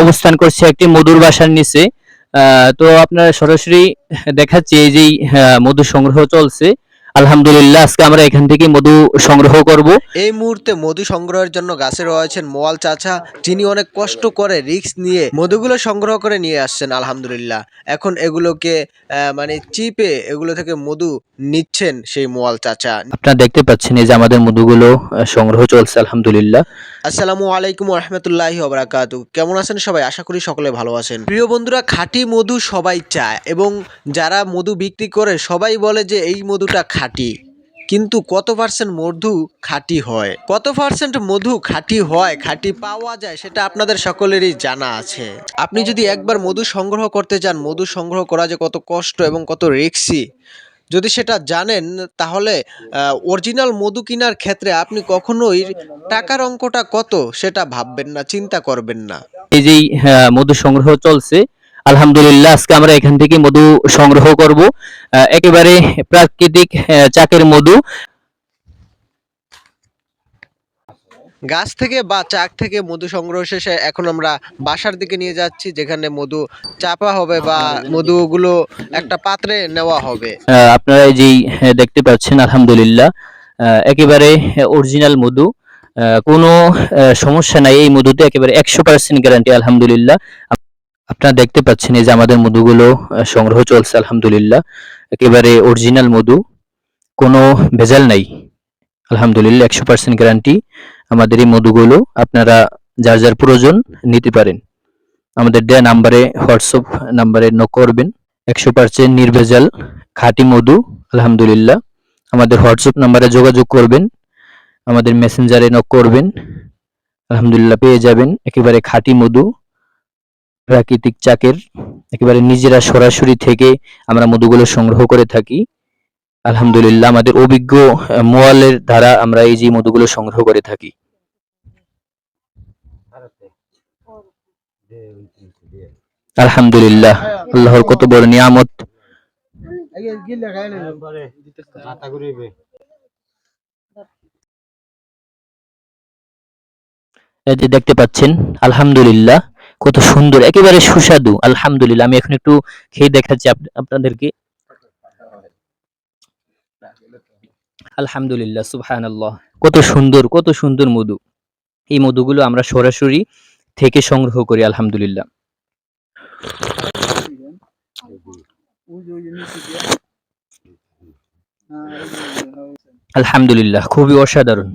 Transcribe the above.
অবস্থান করছে একটি মধুর বাসার নিচে। তো আপনারা সরাসরি দেখাচ্ছি এই যে মধু সংগ্রহ চলছে। আলহামদুলিল্লাহ আজকে আমরা এখান থেকে মধু সংগ্রহ করব। এই মুহূর্তে মধু সংগ্রহের জন্য গাছে রয়েছেন মোয়াল চাচা যিনি অনেক কষ্ট করে রিস্ক নিয়ে মধুগুলো সংগ্রহ করে নিয়ে আসছেন আলহামদুলিল্লাহ। এখন এগুলোকে মানে চিপে এগুলো থেকে মধু নিচ্ছেন সেই মোয়াল চাচা। আপনারা দেখতে পাচ্ছেন এই যে আমাদের মধুগুলো সংগ্রহ চলছে আলহামদুলিল্লাহ। আসসালামু আলাইকুম রহমতুল্লাহি ওবরাকাতু কেমন আছেন সবাই? আশা করি সকলে ভালো আছেন। প্রিয় বন্ধুরা খাঁটি মধু সবাই চায় এবং যারা মধু বিক্রি করে সবাই বলে যে এই মধুটা খাঁটি কিন্তু কত পার্সেন্ট মধু খাঁটি হয়? কত পার্সেন্ট মধু খাঁটি হয়, খাঁটি পাওয়া যায় সেটা আপনাদের সকলেরই জানা আছে। আপনি যদি একবার মধু সংগ্রহ করতে চান মধু সংগ্রহ করা যে কত কষ্ট এবং কত রিক্সি, যদি সেটা জানেন, তাহলে অরিজিনাল মধু কেনার ক্ষেত্রে আপনি কখনোই টাকার অঙ্কটা কত সেটা ভাববেন না, চিন্তা করবেন না। এই যে মধু সংগ্রহ চলছে আলহামদুলিল্লাহ আজকে আমরা এখান থেকে মধু সংগ্রহ করব। একেবারে প্রাকৃতিক চাকের মধু। গাছ থেকে বা চাক থেকে মধু সংগ্রহ শেষে এখন আমরা বাসার দিকে নিয়ে যাচ্ছি যেখানে মধু চাপা হবে বা মধুগুলো একটা পাত্রে নেওয়া হবে। আপনারা এই যেই দেখতে পাচ্ছেন আলহামদুলিল্লাহ আহ, একেবারে অরিজিনাল মধু। আহ, কোনো সমস্যা নাই এই মধুতে একেবারে একশো পার্সেন্ট গ্যারান্টি আলহামদুলিল্লাহ। আপনারা দেখতে পাচ্ছেন এই যে আমাদের মধুগুলো সংগ্রহ চলছে, আলহামদুলিল্লাহ। একেবারে অরিজিনাল মধু, কোনো ভেজাল নাই। আলহামদুলিল্লাহ, একশো পার্সেন্ট গ্যারান্টি আমাদের এই মধুগুলো আপনারা যার যার প্রয়োজন নিতে পারেন। আমাদের দেয়া নাম্বারে, হোয়াটসঅ্যাপ নাম্বারে নক করবেন। একশো পার্সেন্ট নির্ভেজাল, খাঁটি মধু, আলহামদুলিল্লাহ। আমাদের হোয়াটসঅ্যাপ নাম্বারে যোগাযোগ করবেন, আমাদের মেসেঞ্জারে নক করবেন। আলহামদুলিল্লাহ, পেয়ে যাবেন। একেবারে খাঁটি মধু প্রাকৃতিক চাকের একেবারে নিজেরা সরাসরি থেকে আমরা মধুগুলো সংগ্রহ করে থাকি। আলহামদুলিল্লাহ, আমাদের অভিজ্ঞ মোয়ালের দ্বারা আমরা এই যে মধুগুলো সংগ্রহ করে থাকি। আলহামদুলিল্লাহ, আল্লাহর কত বড় নিয়ামত। দেখতে পাচ্ছেন, আলহামদুলিল্লাহ কত সুন্দর, একেবারে সুস্বাদু। আলহামদুলিল্লাহ, আমি এখন একটু খেয়ে দেখাচ্ছি আপনাদেরকে। আলহামদুলিল্লাহ, সুবহানাল্লাহ। কত সুন্দর কত সুন্দর মধু। এই মধুগুলো আমরা সরাসরি থেকে সংগ্রহ করি, আলহামদুলিল্লাহ। আলহামদুলিল্লাহ, খুবই অসাধারণ।